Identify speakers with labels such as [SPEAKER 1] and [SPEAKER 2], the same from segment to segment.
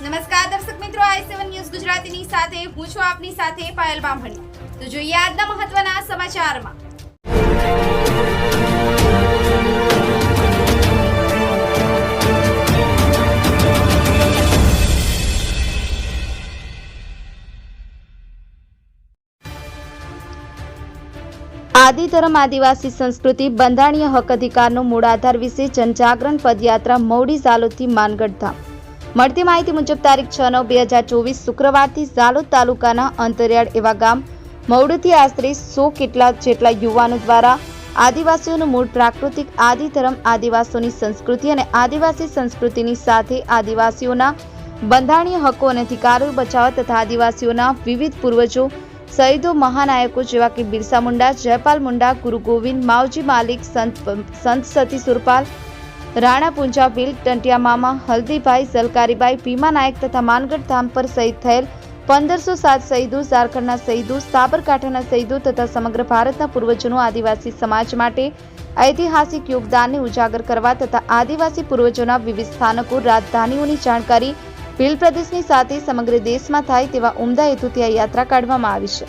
[SPEAKER 1] નમસ્કાર દર્શક મિત્રો, આઈ સેવન ન્યૂઝ ગુજરાતીની સાથે, હું છું આપની સાથે પાયલ બામણી. તો જોઈએ આજના મહત્વના સમાચારમાં.
[SPEAKER 2] આદિધરમ આદિવાસી સંસ્કૃતિ બંધારણીય હક અધિકારનો મૂળ આધાર વિશે જનજાગરણ પદયાત્રા મૌડી ઝાલોદથી માનગઢ ધામ મળતી માહિતી મુજબ તારીખ છ નવ બે હજાર ચોવીસ શુક્રવારથી ઝાલોદ તાલુકાના અંતરિયાળ એવા ગામ મૌડથી આશરે સો કેટલા જેટલા યુવાનો દ્વારા આદિવાસીઓનું મૂળ પ્રાકૃતિક આદિધરમ, આદિવાસીઓની સંસ્કૃતિ અને આદિવાસી સંસ્કૃતિની સાથે આદિવાસીઓના બંધારણીય હકો અને અધિકારો બચાવવા તથા આદિવાસીઓના વિવિધ પૂર્વજો, શહીદો, મહાનાયકો જેવા કે બિરસા મુંડા, જયપાલ મુંડા, ગુરુ ગોવિંદ, માવજી માલિક, સંત સંત સતી સુરપાલ રાણા પૂંજા ભીલ ટંટિયા મામા હલ્દીભાઈ ઝલકારીભાઈ ભીમા નાયક તથા માનગઢ ધામ પર શહીદ થયેલ પંદરસો સાત શહીદો, ઝારખંડના શહીદો, સાબરકાંઠાના શહીદો તથા સમગ્ર ભારતના પૂર્વજોનો આદિવાસી સમાજ માટે ઐતિહાસિક યોગદાનને ઉજાગર કરવા તથા આદિવાસી પૂર્વજોના વિવિધ સ્થાનકો, રાજધાનીઓની જાણકારી ભીલ પ્રદેશની સાથે સમગ્ર દેશમાં થાય તેવા ઉમદા હેતુથી આ યાત્રા કાઢવામાં આવી છે.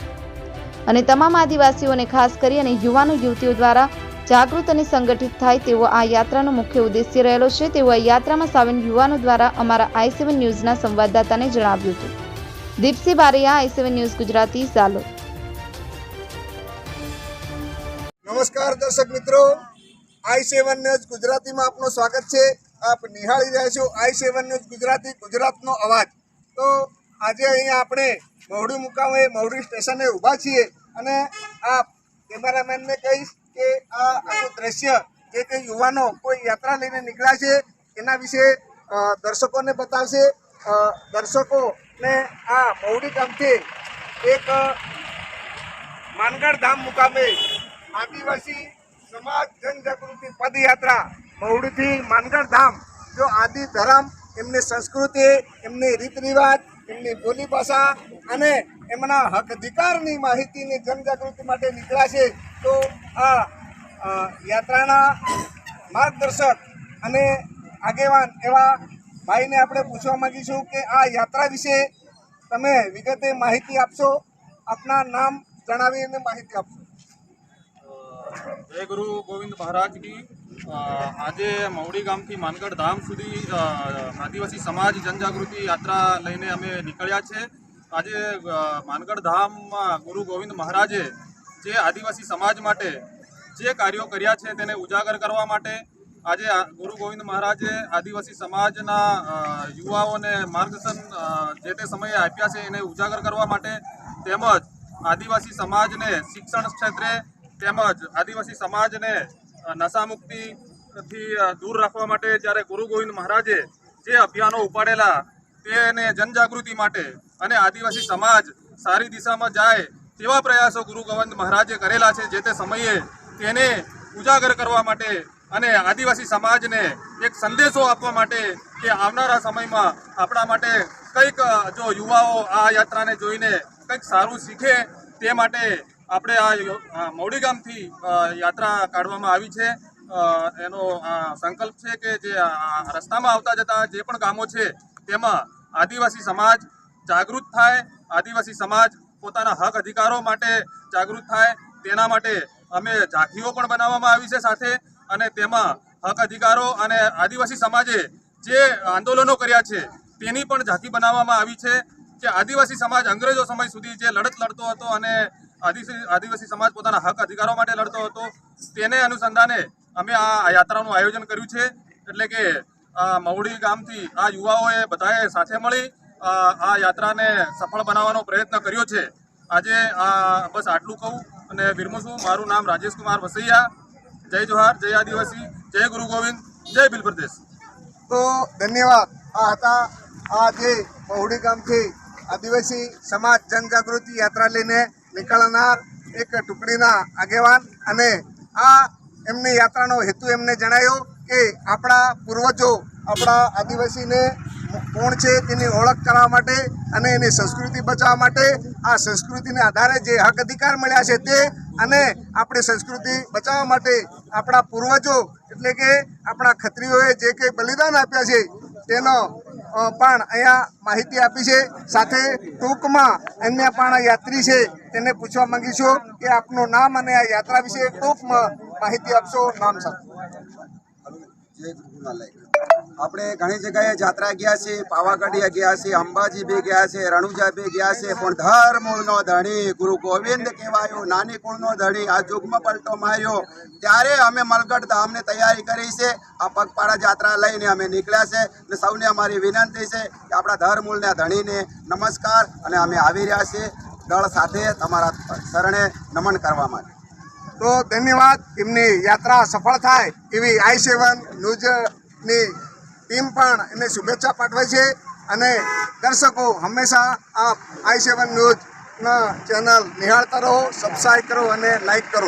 [SPEAKER 2] અને તમામ આદિવાસીઓને ખાસ કરી અને યુવાનો, યુવતીઓ દ્વારા જાગૃત અને સંગઠિત થાય તેવો આ યાત્રાનો મુખ્ય ઉદ્દેશ્ય રહેલો છે. તેવું આ યાત્રામાં સામેલ યુવાનો દ્વારા અમારા આઈ સેવન ન્યૂઝના સંવાદદાતાને જણાવ્યું હતું. Dipsi Baraiya, I seven news Gujarati ઝાલો
[SPEAKER 3] નમસ્કાર દર્શક મિત્રો. આઈ સેવન ન્યૂઝ ગુજરાતીમાં આપનું સ્વાગત છે. આપ નિહાળી રહ્યા છો આઈ સેવન ન્યૂઝ ગુજરાતી, ગુજરાતનો અવાજ. તો આજે અહીંયા આપણે મહુડી મુકામે, મહુડી સ્ટેશને ઊભા છીએ અને આ કેમેરામેનને કહીશ કે આ આખું દ્રશ્ય જે તે યુવાનો કોઈ યાત્રા લઈને નીકળ્યા છે, એના વિશે દર્શકોને બતાવશે. દર્શકોને આ મહુડી ગામથી એક માનગઢ ધામ મુકામે આદિવાસી સમાજ જનજાગૃતિ પદયાત્રા મહુડીથી માનગઢ ધામ, જો આદિ ધરમ, એમની સંસ્કૃતિ, એમની રીત રિવાજ એમની બોલી ભાષા અને એમના હક અધિકારની માહિતીની જનજાગૃતિ માટે નીકળ્યા છે, તો આ યાત્રાના માર્ગદર્શક અને આગેવાન એવા ભાઈને આપણે પૂછવા માંગીશું કે આ યાત્રા વિશે તમે વિગતે માહિતી આપશો? આપના નામ જણાવી અને માહિતી આપશો.
[SPEAKER 4] જય ગુરુ ગોવિંદ મહારાજ કી આજે મવડી ગામથી માનગઢ ધામ સુધી આદિવાસી સમાજ જનજાગૃતિ યાત્રા લઈને અમે નીકળ્યા છે. આજે માનગઢ ધામમાં ગુરુ ગોવિંદ મહારાજે જે આદિવાસી સમાજ માટે જે કાર્યો કર્યા છે તેને ઉજાગર કરવા માટે આજે ગુરુ ગોવિંદ મહારાજે આદિવાસી સમાજના યુવાઓને માર્ગદર્શન જે તે સમયે આપ્યા છે એને ઉજાગર કરવા માટે તેમજ આદિવાસી સમાજને શિક્ષણ ક્ષેત્રે તેમજ આદિવાસી સમાજને નશામુક્તિથી દૂર રાખવા માટે જ્યારે ગુરુ ગોવિંદ મહારાજે જે અભિયાનો ઉપાડેલા, તેને જનજાગૃતિ માટે અને આદિવાસી સમાજ સારી દિશામાં જાય તેવા પ્રયાસો ગુરુ ગોવંદ મહારાજે કરેલા છે જે તે સમયે તેને ઉજાગર કરવા માટે અને આદિવાસી સમાજને એક સંદેશો આપવા માટે કે આવનારા સમયમાં આપણા માટે કંઈક જો યુવાઓ આ યાત્રાને જોઈને કંઈક સારું શીખે તે માટે આપણે આ મૌડી ગામથી યાત્રા કાઢવામાં આવી છે. એનો સંકલ્પ છે કે જે રસ્તામાં આવતા જતા જે પણ ગામો છે તેમાં આદિવાસી સમાજ જાગૃત થાય, આદિવાસી સમાજ પોતાના હક અધિકારો માટે જાગૃત થાય, તેના માટે અમે ઝાંખીઓ પણ બનાવવામાં આવી છે સાથે અને તેમાં હક અધિકારો અને આદિવાસી સમાજે જે આંદોલનો કર્યા છે, તેની પણ ઝાંખી બનાવવામાં આવી છે કે આદિવાસી સમાજ અંગ્રેજો સમય સુધી જે લડત લડતો હતો અને આદિવાસી આદિવાસી સમાજ પોતાના હક અધિકારો માટે લડતો હતો, તેને અનુસંધાને અમે આ યાત્રાનું આયોજન કર્યું છે. એટલે કે મવડી ગામથી આ યુવાઓએ બધાએ સાથે મળી આ યાત્રાને સફળ બનાવવાનો પ્રયત્ન કર્યો છે. આજે બસ આટલું કહું અને વિરમું છું. મારું નામ રાજેશ કુમાર વસૈયા. જય જોહાર, જય આદિવાસી, જય ગુરુ ગોવિંદ, જય ભીલ પ્રદેશ.
[SPEAKER 3] તો ધન્યવાદ. આ હતા આ જે પહોડી ગામથી આદિવાસી સમાજ જનજાગૃતિ યાત્રા લઈને નીકળનાર એક ટુકડીના આગેવાન અને આ એમની યાત્રાનો હેતુ એમને જણાયો કે આપણા પૂર્વજો આપણા આદિવાસીને કોણ છે તેની ઓળખ કરવા માટે અને એની સંસ્કૃતિ બચાવવા માટે આ સંસ્કૃતિને આધારે જે હક અધિકાર મળ્યા છે તે અને આપણી સંસ્કૃતિ બચાવવા માટે આપણા પૂર્વજો એટલે કે આપણા ખત્રીઓએ જે કંઈ બલિદાન આપ્યા છે તેનો પણ અહીંયા માહિતી આપી છે. સાથે ટૂંકમાં અન્ય પણ યાત્રી છે તેને પૂછવા માંગીશું કે આપનું નામ અને આ યાત્રા વિશે ટૂંકમાં માહિતી આપશો. નામ સાથે.
[SPEAKER 5] આપણે ઘણી જગ્યાએ જાત્રા ગયા છે પાવાગઢ ગયા છે અંબાજી બી ગયા છે રણુજા બી ગયા છે પણ ધર મૂળનો ધણી ગુરુ ગોવિંદ કહેવાયો, નાની કુળનો ધણી, આ જુગમાં પલટો માર્યો. ત્યારે અમે મલગઢ ધામની તૈયારી કરી છે, આ પગપાળા જાત્રા લઈને અમે નીકળ્યા છે અને સૌને અમારી વિનંતી છે કે આપણા ધર મૂળના ધણીને નમસ્કાર અને અમે આવી રહ્યા છીએ દળ સાથે તમારા શરણે નમન કરવા માટે.
[SPEAKER 3] તો ધન્યવાદ એમની યાત્રા સફળ થાય એવી આઈ સેવન ન્યૂઝની ટીમ પણ એને શુભેચ્છા પાઠવે છે અને દર્શકો હંમેશા આ આઈ સેવન ન્યૂઝના ચેનલ નિહાળતા રહો સબસ્ક્રાઈબ કરો અને લાઈક કરો.